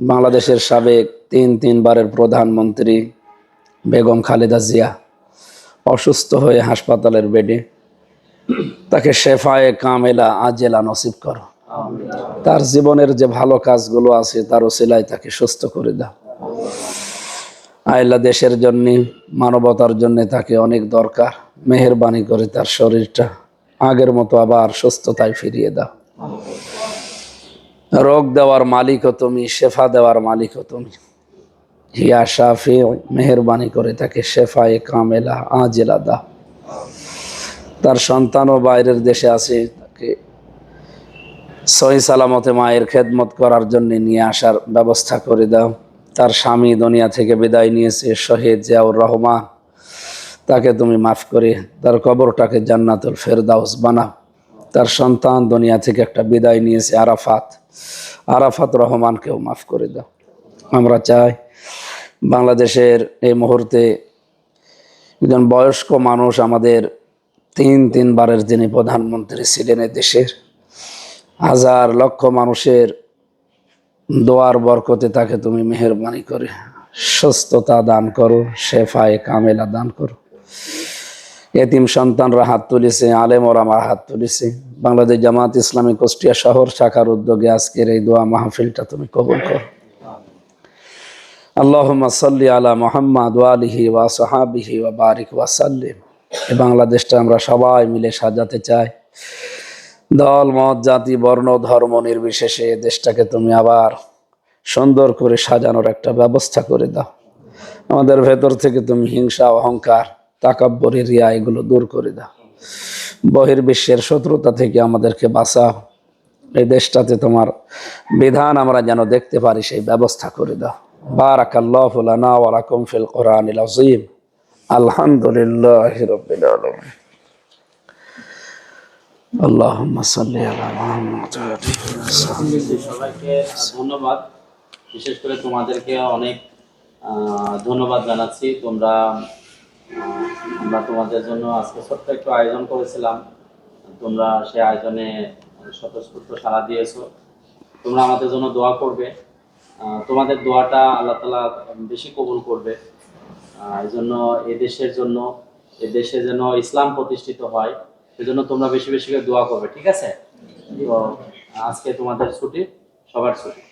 বাংলাদেশের সাবেক তিন তিনবারের প্রধানমন্ত্রী বেগম খালেদা জিয়া অসুস্থ হয়ে হাসপাতালের বেডে। তাকে শেফায়ে কামেলা আজেলা নসিব করো। তার জীবনের যে ভালো কাজগুলো আছে, তার ওসিলায় তাকে সুস্থ করে দাও। আইলা দেশের জন্য, মানবতার জন্য তাকে অনেক দরকার। মেহরবানি করে তার শরীরটা। আগের মতো আবার সুস্থতায় ফিরিয়ে দাও। রোগ দেওয়ার মালিকও তুমি, শেফা দেওয়ার মালিকও তুমি। হিয়া শাফি, মেহরবানি করে তাকে শেফায়ে কামেলা, আজেলা দাও। তার সন্তানও বাইরের দেশে আছে, তাকে সহি সালামতে মায়ের খেদমত করার জন্য নিয়ে আসার ব্যবস্থা করে দাও। তার স্বামী দুনিয়া থেকে বিদায় নিয়েছে, শহীদ জিয়াউর রহমান। তাকে তুমি মাফ করে, তার কবরটাকে জান্নাতুল ফেরদাউস বানাও। তার সন্তান দুনিয়া থেকে একটা বিদায় নিয়েছে, আরাফাত। আরাফাত রহমানকেও মাফ করে দাও। আমরা চাই বাংলাদেশের এই মুহূর্তে একজন বয়স্ক মানুষ আমাদের তিন তিনবারের যিনি প্রধানমন্ত্রী ছিলেন দেশের, হাজার লক্ষ মানুষের দোয়ার বরকতে তাকে তুমি মেহরবানি করে সুস্থতা দান করো, শেফায়ে কামেলা দান করো। এতিম সন্তানরা হাত তুলেছে আলেম ওরামার হাত তুলেছে। বাংলাদেশ জামাত ইসলামী কুষ্টিয়া শহর শাখার উদ্যোগে আজকের এই দোয়া মাহফিলটা তুমি কবুল করো। আল্লাহুম্মা সাল্লি আলা মুহাম্মাদ ওয়া আলিহি ওয়া সাহাবিহি ওয়া বারিক ওয়া সাল্লিম। এই বাংলাদেশটা আমরা সবাই মিলে সাজাতে চাই। দল, মত, জাতি, বর্ণ, ধর্ম নির্বিশেষে দেশটাকে তুমি আবার সুন্দর করে সাজানোর একটা ব্যবস্থা করে দাও। আমাদের ভেতর থেকে তুমি হিংসা, অহংকার তাকাব্বরি রিয়া এগুলো দূর করে দাও। বহির্বিশ্বের শত্রুতা থেকে আমাদেরকে বাঁচাও। এই দেশটাতে তোমার বিধান আমরা যেন দেখতে পারি, সেই ব্যবস্থা করে দাও। বারাকাল্লাহু লানা ওয়া লাকুম ফিল কোরআনিল আযীম। আলহামদুলিল্লাহি সাল্লি আলা মুহাম্মাদ ওয়া আলি সবাইকে ধন্যবাদ। বিশেষ করে তোমাদেরকে অনেক ধন্যবাদ জানাচ্ছি। তোমরা আমরা তোমাদের জন্য আজকে ছোট্ট একটু আয়োজন করেছিলাম। তোমরা সেই আয়োজনে স্বতঃস্ফূর্ত সাড়া দিয়েছ। তোমরা আমাদের জন্য দোয়া করবে। তোমাদের দোয়াটা আল্লাহ তালা বেশি কবুল করবে। এই জন্য এ দেশের জন্য, এ দেশে যেন ইসলাম প্রতিষ্ঠিত হয় সেজন্য তোমরা বেশি বেশি করে দোয়া করবে, ঠিক আছে? আজকে তোমাদের ছুটি, সবার ছুটি।